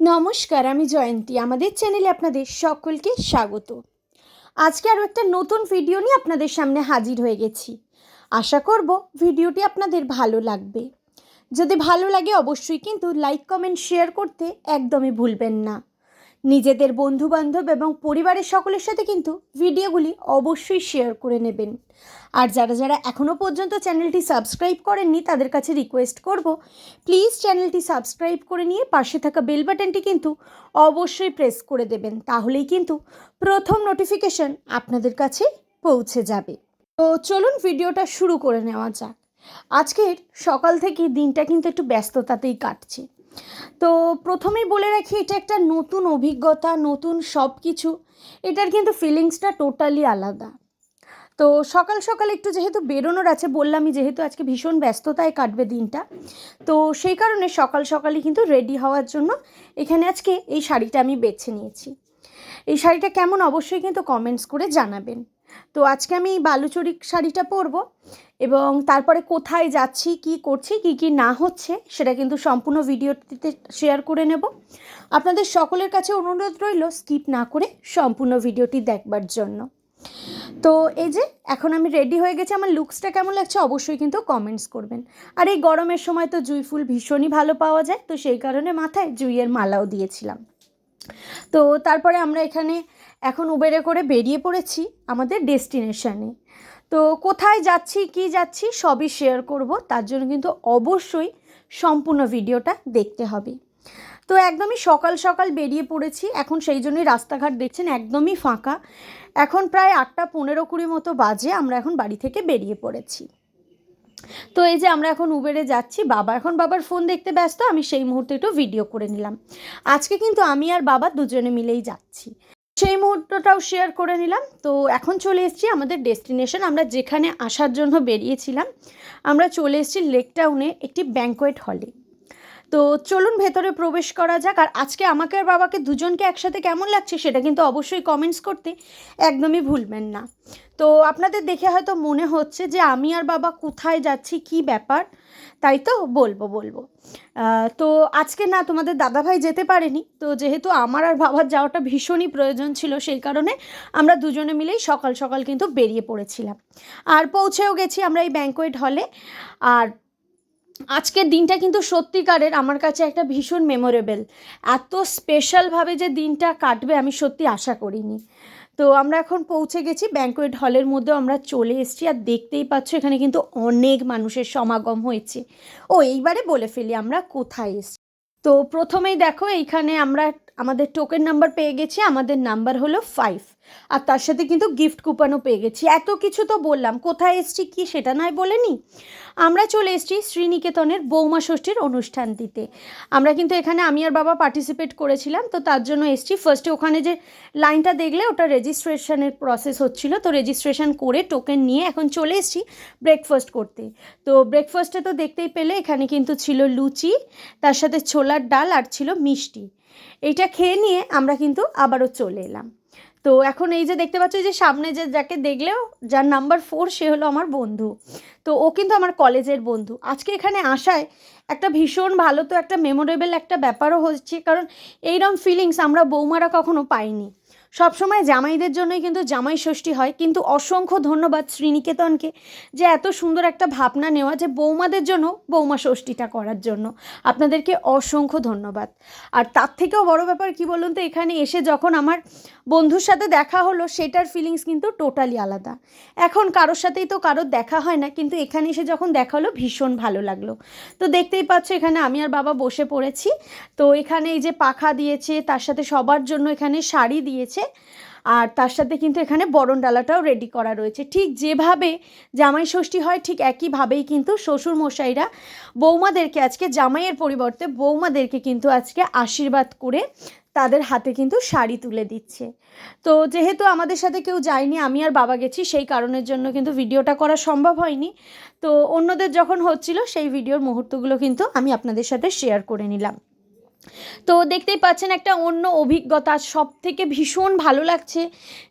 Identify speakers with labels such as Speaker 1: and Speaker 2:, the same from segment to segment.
Speaker 1: নমস্কার, আমি জয়ন্তী। আমাদের চ্যানেলে আপনাদের সকলকে স্বাগত। আজকে আরও একটা নতুন ভিডিও নিয়ে আপনাদের সামনে হাজির হয়ে গেছি। আশা করব ভিডিওটি আপনাদের ভালো লাগবে। যদি ভালো লাগে অবশ্যই কিন্তু লাইক, কমেন্ট, শেয়ার করতে একদমই ভুলবেন না। নিজেদের বন্ধুবান্ধব এবং পরিবারের সকলের সাথে কিন্তু ভিডিওগুলি অবশ্যই শেয়ার করে নেবেন। আর যারা যারা এখনও পর্যন্ত চ্যানেলটি সাবস্ক্রাইব করেননি, তাদের কাছে রিকোয়েস্ট করব প্লিজ চ্যানেলটি সাবস্ক্রাইব করে নিয়ে পাশে থাকা বেল বাটনটি কিন্তু অবশ্যই প্রেস করে দেবেন, তাহলেই কিন্তু প্রথম নোটিফিকেশন আপনাদের কাছে পৌঁছে যাবে। তো চলুন ভিডিওটা শুরু করে নেওয়া যাক। আজকের সকাল থেকে দিনটা কিন্তু একটু ব্যস্ততাতেই কাটছে। তো প্রথমেই বলে রাখি, এটা একটা নতুন অভিজ্ঞতা, নতুন সব কিছু এটার কিন্তু ফিলিংসটা টোটালি আলাদা। তো সকাল সকাল একটু যেহেতু বেরোনোর আছে, বললামই যেহেতু আজকে ভীষণ ব্যস্ততায় কাটবে দিনটা, তো সেই কারণে সকাল সকালই কিন্তু রেডি হওয়ার জন্য এখানে আজকে এই শাড়িটা আমি বেছে নিয়েছি। এই শাড়িটা কেমন অবশ্যই কিন্তু কমেন্টস করে জানাবেন। তো আজকে আমি এই বালুচরি শাড়িটা পরবো। এবং তারপরে কোথায় যাচ্ছি, কি করছি, কি কি না হচ্ছে, সেটা কিন্তু সম্পূর্ণ ভিডিওটিতে শেয়ার করে নেব। আপনাদের সকলের কাছে অনুরোধ রইল স্কিপ না করে সম্পূর্ণ ভিডিওটি দেখবার জন্য। তো এই যে, এখন আমি রেডি হয়ে গেছি, আমার লুকসটা কেমন লাগছে অবশ্যই কিন্তু কমেন্টস করবেন। আর এই গরমের সময় তো জুই ফুল ভীষণই ভালো পাওয়া যায়, তো সেই কারণে মাথায় জুইয়ের মালাও দিয়েছিলাম। তো তারপরে আমরা এখানে এখন উবেরে করে বেরিয়ে পড়েছি আমাদের ডেস্টিনেশানে। তো কোথায় যাচ্ছি, কি যাচ্ছি সবই শেয়ার করব। তার জন্য কিন্তু অবশ্যই সম্পূর্ণ ভিডিওটা দেখতে হবে। তো একদমই সকাল সকাল বেরিয়ে পড়েছি। এখন সেই জন্যই রাস্তাঘাট দেখছেন একদমই ফাঁকা। এখন প্রায় আটটা পনেরো কুড়ি মতো বাজে, আমরা এখন বাড়ি থেকে বেরিয়ে পড়েছি। তো এই যে আমরা এখন উবেরে যাচ্ছি, বাবা এখন বাবার ফোন দেখতে ব্যস্ত, আমি সেই মুহূর্তে একটু ভিডিও করে নিলাম। আজকে কিন্তু আমি আর বাবা দুজনে মিলেই যাচ্ছি। সেই মুহূর্তটাও শেয়ার করে নিলাম। তো এখন চলে এসেছি আমাদের ডেস্টিনেশন আমরা যেখানে আসার জন্য বেরিয়েছিলাম, আমরা চলে এসেছি লেক টাউনে একটি ব্যাঙ্কোয়েট হলে তো চলুন ভেতরে প্রবেশ করা যাক। আর আজকে আমাকে আর বাবাকে দুজনকে একসাথে কেমন লাগছে সেটা কিন্তু অবশ্যই কমেন্টস করতে একদমই ভুলবেন না। তো আপনাদের দেখে হয়তো মনে হচ্ছে যে আমি আর বাবা কোথায় যাচ্ছি, কি ব্যাপার? তাই তো বলব বলব। তো আজকে না তোমাদের দাদাভাই যেতে পারেনি। তো যেহেতু আমার আর বাবার যাওয়াটা ভীষণই প্রয়োজন ছিল, সেই কারণে আমরা দুজনে মিলেই সকাল সকাল কিন্তু বেরিয়ে পড়েছিলাম। আর পৌঁছেও গেছি আমরা এই ব্যাঙ্কোয়েট হলে আর আজকের দিনটা কিন্তু সত্যিকারের আমার কাছে একটা ভীষণ মেমোরেবল এত স্পেশালভাবে যে দিনটা কাটবে আমি সত্যি আশা করিনি। তো আমরা এখন পৌঁছে গেছি ব্যাঙ্কোয়েট হলের মধ্যেও আমরা চলে এসেছি আর দেখতেই পাচ্ছ এখানে কিন্তু অনেক মানুষের সমাগম হয়েছে। ও, এইবারে বলে ফেলি আমরা কোথায় এসছি। তো প্রথমেই দেখো এইখানে আমরা আমাদের টোকেন নাম্বার পেয়ে গেছি, আমাদের নাম্বার হলো ফাইভ আর তার সাথে কিন্তু গিফট কুপনও পেয়ে গেছি। এত কিছু তো বললাম, কোথায় এসছি কি সেটা নয় বলেনি আমরা চলে এসেছি শ্রীনিকেতনের বৌমা ষষ্ঠীর অনুষ্ঠান দিতে। আমরা কিন্তু এখানে, আমি আর বাবা পার্টিসিপেট করেছিলাম, তো তার জন্য এসেছি। ফার্স্টে ওখানে যে লাইনটা দেখলে, ওটা রেজিস্ট্রেশনের প্রসেস হচ্ছিল। তো রেজিস্ট্রেশন করে টোকেন নিয়ে এখন চলে এসেছি ব্রেকফাস্ট করতে। তো ব্রেকফাস্টে তো দেখতেই পেলে, এখানে কিন্তু ছিল লুচি, তার সাথে ছোলার ডাল আর ছিল মিষ্টি। এইটা খেয়ে নিয়ে আমরা কিন্তু আবারও চলে এলাম। তো এখন এই যে দেখতে পাচ্ছ যে সামনে যে যাকে দেখলেও, যার নাম্বার ফোর সে হলো আমার বন্ধু। তো ও কিন্তু আমার কলেজের বন্ধু। আজকে এখানে আসায় একটা ভীষণ ভালো তো একটা মেমোরেবল একটা ব্যাপারও হচ্ছে, কারণ এইরকম ফিলিংস আমরা বৌমারা কখনো পাইনি। সবসময় জামাইদের জন্যই কিন্তু জামাই ষষ্ঠী হয়, কিন্তু অসংখ্য ধন্যবাদ শ্রীনিকেতনকে যে এত সুন্দর একটা ভাবনা নেওয়া যে বৌমাদের জন্য বৌমা ষষ্ঠীটা করার জন্য। আপনাদেরকে অসংখ্য ধন্যবাদ। আর তার থেকেও বড় ব্যাপার কি বলুন তো, এখানে এসে যখন আমার বন্ধুর সাথে দেখা হলো, সেটার ফিলিংস কিন্তু টোটালি আলাদা। এখন কারোর সাথেই তো কারোর দেখা হয় না, কিন্তু এখানে এসে যখন দেখা হলো, ভীষণ ভালো লাগল। তো দেখতেই পাচ্ছ, এখানে আমি আর বাবা বসে পড়েছি। তো এখানে এই যে পাখা দিয়েছে, তার সাথে সবার জন্য এখানে শাড়ি দিয়েছে। আর তার সাথে কিন্তু এখানে বরণ ডালাটাও রেডি করা রয়েছে। ঠিক যেভাবে জামাই ষষ্ঠী হয়, ঠিক একইভাবেই কিন্তু শ্বশুর মশাইরা বৌমাদেরকে আজকে জামাইয়ের পরিবর্তে বৌমাদেরকে কিন্তু আজকে আশীর্বাদ করে তাদের হাতে কিন্তু শাড়ি তুলে দিচ্ছে। তো যেহেতু আমাদের সাথে কেউ যায়নি, আমি আর বাবা গেছি, সেই কারণের জন্য কিন্তু ভিডিওটা করা সম্ভব হয়নি। তো অন্যদের যখন হচ্ছিল, সেই ভিডিওর মুহূর্তগুলো কিন্তু আমি আপনাদের সাথে শেয়ার করে নিলাম। তো দেখতেই পাচ্ছেন একটা অন্য অভিজ্ঞতা। সব থেকে ভীষণ ভালো লাগছে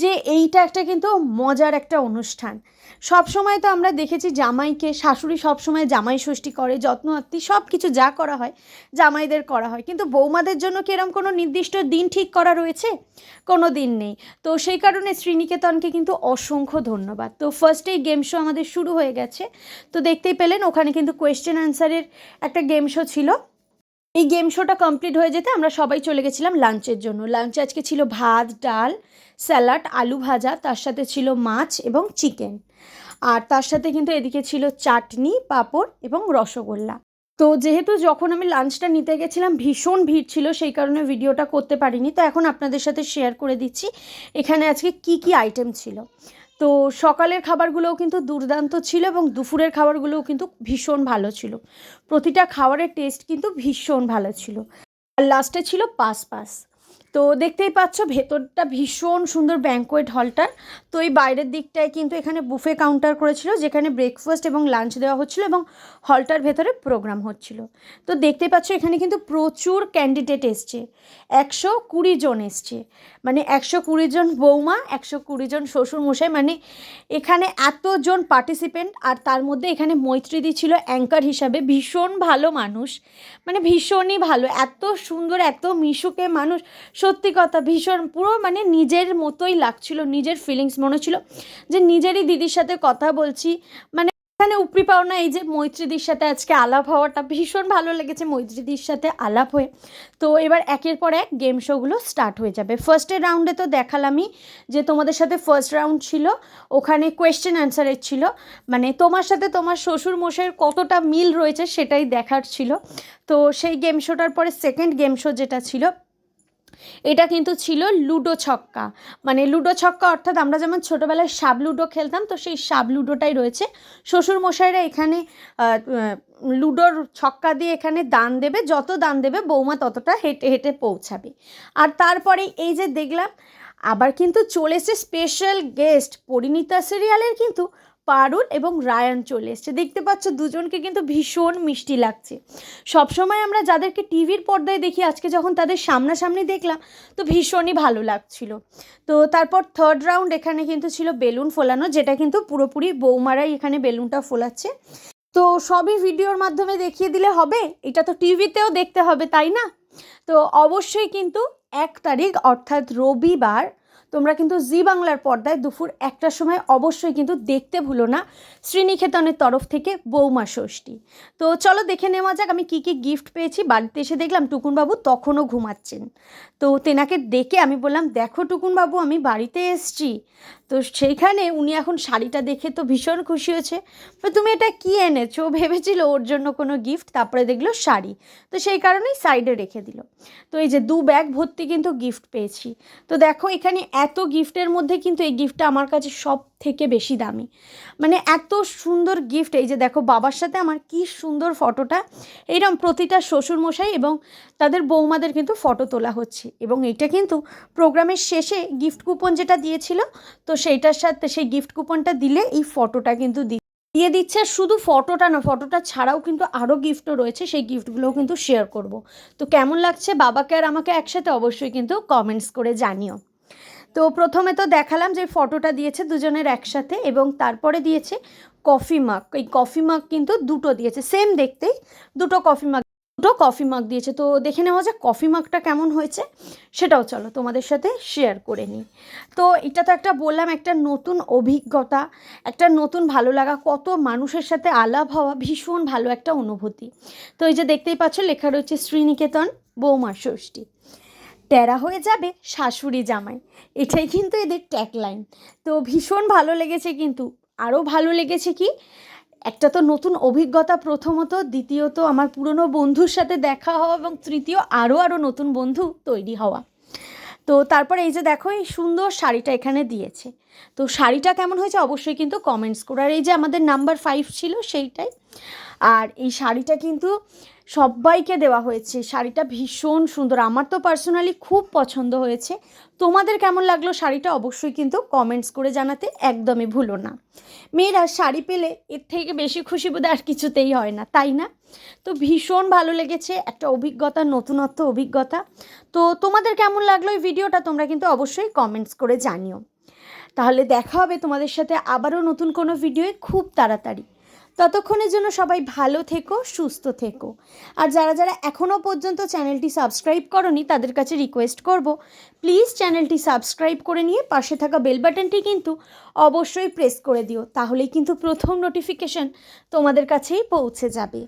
Speaker 1: যে এইটা একটা কিন্তু মজার একটা অনুষ্ঠান। সব সময় তো আমরা দেখেছি জামাইকে, শাশুড়ি সব সময় জামাই ষষ্ঠী করে, যত্ন, আত্মি সব কিছু যা করা হয়, জামাইদের করা হয়। কিন্তু বৌমাদের জন্য কি এরম কোনো নির্দিষ্ট দিন ঠিক করা রয়েছে? কোনো দিন নেই। তো সেই কারণে শ্রীনিকেতনকে কিন্তু অসংখ্য ধন্যবাদ। তো ফার্স্টেই গেম শো আমাদের শুরু হয়ে গেছে। তো দেখতেই পেলেন, ওখানে কিন্তু কোয়েশ্চেন অ্যান্সারের একটা গেম শো ছিল। এই গেম শোটা কমপ্লিট হয়ে যেতে আমরা সবাই চলে গেছিলাম লাঞ্চের জন্য। লাঞ্চে আজকে ছিল ভাত, ডাল, স্যালাড, আলু ভাজা, তার সাথে ছিল মাছ এবং চিকেন আর তার সাথে কিন্তু এদিকে ছিল চাটনি, পাঁপড় এবং রসগোল্লা। তো যেহেতু যখন আমি লাঞ্চটা নিতে গেছিলাম, ভীষণ ভিড় ছিল, সেই কারণে ভিডিওটা করতে পারিনি। তো এখন আপনাদের সাথে শেয়ার করে দিচ্ছি, এখানে আজকে কি কি আইটেম ছিল। তো সকালের খাবারগুলোও কিন্তু দুর্দান্ত ছিল এবং দুপুরের খাবারগুলোও কিন্তু ভীষণ ভালো ছিল। প্রতিটা খাবারের টেস্ট কিন্তু ভীষণ ভালো ছিল। আর লাস্টে ছিল পাস পাস তো দেখতেই পাচ্ছ, ভেতরটা ভীষণ সুন্দর ব্যাঙ্কোয়েট হলটার তো এই বাইরের দিকটায় কিন্তু এখানে বুফে কাউন্টার করেছিল, যেখানে ব্রেকফাস্ট এবং লাঞ্চ দেওয়া হচ্ছিল এবং হলটার ভেতরে প্রোগ্রাম হচ্ছিল। তো দেখতেই পাচ্ছ, এখানে কিন্তু প্রচুর ক্যান্ডিডেট এসছে। একশো কুড়ি জন এসছে। মানে একশো কুড়ি জন বৌমা, একশো কুড়ি জন শ্বশুর মশাই মানে এখানে এতজন পার্টিসিপেন্ট আর তার মধ্যে এখানে মৈত্রীদি ছিল অ্যাঙ্কার হিসাবে। ভীষণ ভালো মানুষ। মানে ভীষণই ভালো। এত সুন্দর, এত মিশুকে মানুষ। সত্যি কথা, ভীষণ পুরো মানে নিজের মতোই লাগছিল, নিজের ফিলিংস মনে হচ্ছিল যে নিজেরই দিদির সাথে কথা বলছি। মানে এখানে উপরি পাওনা এই যে মৈত্রীদির সাথে আজকে আলাপ হওয়াটা ভীষণ ভালো লেগেছে, মৈত্রীদির সাথে আলাপ হয়ে। তো এবার একের পর এক গেম শোগুলো স্টার্ট হয়ে যাবে। ফার্স্টের রাউন্ডে তো দেখালামই যে তোমাদের সাথে ফার্স্ট রাউন্ড ছিল, ওখানে কোয়েশ্চেন অ্যান্সারের ছিল। মানে তোমার সাথে তোমার শ্বশুর মশাইয়ের কতটা মিল রয়েছে সেটাই দেখার ছিল। তো সেই গেম শোটার পরে সেকেন্ড গেম শো যেটা ছিল এটা কিন্তু ছিল লুডো ছক্কা। মানে লুডো ছক্কা অর্থাৎ আমরা যেমন ছোটোবেলায় সাব লুডো খেলতাম, তো সেই সাব লুডোটাই রয়েছে। শ্বশুর মশাইরা এখানে লুডোর ছক্কা দিয়ে এখানে দান দেবে, যত দান দেবে বৌমা ততটা হেঁটে হেঁটে পৌঁছাবে। আর তারপরে এই যে দেখলাম, আবার কিন্তু চলে এসছে স্পেশাল গেস্ট পরিণীতা সিরিয়ালের কিন্তু পারুল এবং রায়ান চলে এসছে। দেখতে পাচ্ছ দুজনকে কিন্তু ভীষণ মিষ্টি লাগছে। সবসময় আমরা যাদেরকে টিভির পর্দায় দেখি, আজকে যখন তাদের সামনাসামনি দেখলাম, তো ভীষণই ভালো লাগছিল। তো তারপর থার্ড রাউন্ড এখানে কিন্তু ছিল বেলুন ফোলানো, যেটা কিন্তু পুরোপুরি বৌমারাই এখানে বেলুনটা ফোলাচ্ছে। তো সবই ভিডিওর মাধ্যমে দেখিয়ে দিলে হবে, এটা তো টিভিতেও দেখতে হবে, তাই না? তো অবশ্যই কিন্তু এক তারিখ, অর্থাৎ রবিবার তোমরা কিন্তু জি বাংলার পর্দায় দুপুর একটার সময় অবশ্যই কিন্তু দেখতে ভুলো না শ্রীনিকেতনের তরফ থেকে বৌমা ষষ্ঠী। তো চলো দেখে নেওয়া যাক আমি কি কি গিফট পেয়েছি। বাড়িতে এসে দেখলাম টুকুনবাবু তখনও ঘুমাচ্ছেন। তো তেনাকে ডেকে আমি বললাম, দেখো টুকুনবাবু, আমি বাড়িতে এসছি। তো সেইখানে উনি এখন শাড়িটা দেখে তো ভীষণ খুশি হয়েছে। তুমি এটা কি এনেছো? ভেবেছিল ওর জন্য কোনো গিফট তারপরে দেখল শাড়ি। তো সেই কারণেই সাইডে রেখে দিল। তো এই যে দু ব্যাগ ভর্তি কিন্তু গিফট পেয়েছি। তো দেখো এখানে এত গিফটের মধ্যে কিন্তু এই গিফটটা আমার কাছে সব থেকে বেশি দামি। মানে এত সুন্দর গিফট এই যে দেখো বাবার সাথে আমার কি সুন্দর ফটোটা। এইরকম প্রতিটা শ্বশুরমশাই এবং তাদের বৌমাদের কিন্তু ফটো তোলা হচ্ছে। এবং এইটা কিন্তু প্রোগ্রামের শেষে গিফট কুপন যেটা দিয়েছিল, তো সেইটার সাথে সেই গিফট কুপনটা দিলে এই ফটোটা কিন্তু দিয়ে দিচ্ছে। শুধু ফটোটা না ফটোটা ছাড়াও কিন্তু আরও গিফটও রয়েছে। সেই গিফটগুলোও কিন্তু শেয়ার করব। তো কেমন লাগছে? বাবাকে আর আমাকে একসাথে অবশ্যই কিন্তু কমেন্টস করে জানিও। তো প্রথমে তো দেখালাম যে ফটোটা দিয়েছে দুজনের একসাথে এবং তারপরে দিয়েছে কফি মাগ এই কফি মাগ কিন্তু দুটো দিয়েছে। সেম দেখতেই দুটো কফি মাগ দুটো কফি মাগ দিয়েছে। তো দেখে নেওয়া যাক কফি মাগটা কেমন হয়েছে। সেটাও চলো তোমাদের সাথে শেয়ার করে নিই। তো এটা তো একটা বললাম, একটা নতুন অভিজ্ঞতা, একটা নতুন ভালো লাগা, কত মানুষের সাথে আলাপ হওয়া, ভীষণ ভালো একটা অনুভূতি। তো এই যে দেখতেই পাচ্ছ, লেখা রয়েছে শ্রীনিকেতন বৌমা ষষ্ঠী। টেরা হয়ে যাবে শাশুড়ি জামাই। এটাই কিন্তু এদের ট্যাগলাইন তো ভীষণ ভালো লেগেছে কিন্তু। আরও ভালো লেগেছে কি? একটা তো নতুন অভিজ্ঞতা প্রথমত, দ্বিতীয়ত আমার পুরনো বন্ধুর সাথে দেখা হওয়া এবং তৃতীয় আরও আরও নতুন বন্ধু তৈরি হওয়া। তো তারপর এই যে দেখো, এই সুন্দর শাড়িটা এখানে দিয়েছে। তো শাড়িটা কেমন হয়েছে অবশ্যই কিন্তু কমেন্টস করো। আর এই যে আমাদের নাম্বার ফাইভ ছিল সেইটাই। আর এই শাড়িটা কিন্তু সবাইকে দেওয়া হয়েছে। শাড়িটা ভীষণ সুন্দর। আমার তো পার্সোনালি খুব পছন্দ হয়েছে। তোমাদের কেমন লাগল শাড়িটা অবশ্যই কিন্তু কমেন্টস করে জানাতে একদমই ভুলো না। মেয়েরা শাড়ি পেলে এর থেকে বেশি খুশি বোধ আর কিছুতেই হয় না, তাই না? তো ভীষণ ভালো লেগেছে। একটা অভিজ্ঞতা, নতুনত্ব অভিজ্ঞতা। তো তোমাদের কেমন লাগল এই ভিডিওটা তোমরা কিন্তু অবশ্যই কমেন্টস করে জানিও। তাহলে দেখা হবে তোমাদের সাথে আবারও নতুন কোনো ভিডিওয়ে খুব তাড়াতাড়ি। ততক্ষণের জন্য সবাই ভালো থেকো, সুস্থ থেকো। আর যারা যারা এখনও পর্যন্ত চ্যানেলটি সাবস্ক্রাইব করনি, তাদের কাছে রিকোয়েস্ট করব প্লিজ চ্যানেলটি সাবস্ক্রাইব করে নিয়ে পাশে থাকা বেল বাটনটি কিন্তু অবশ্যই প্রেস করে দিও, তাহলেই কিন্তু প্রথম নোটিফিকেশন তোমাদের কাছেই পৌঁছে যাবে।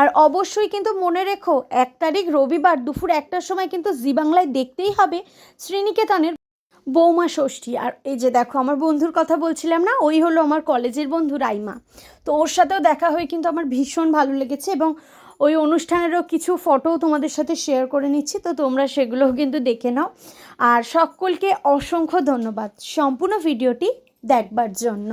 Speaker 1: আর অবশ্যই কিন্তু মনে রেখো, এক তারিখ রবিবার দুপুর একটার সময় কিন্তু জি বাংলায় দেখতেই হবে শ্রীনিকেতনের বৌমা ষষ্ঠী। আর এই যে দেখো, আমার বন্ধুর কথা বলছিলাম না, ওই হলো আমার কলেজের বন্ধু রাইমা। তো ওর সাথেও দেখা হয়ে কিন্তু আমার ভীষণ ভালো লেগেছে এবং ওই অনুষ্ঠানেরও কিছু ফটোও তোমাদের সাথে শেয়ার করে নিচ্ছি, তো তোমরা সেগুলোও কিন্তু দেখে নাও। আর সকলকে অসংখ্য ধন্যবাদ। সম্পূর্ণ ভিডিওটি দেখবার জন্য।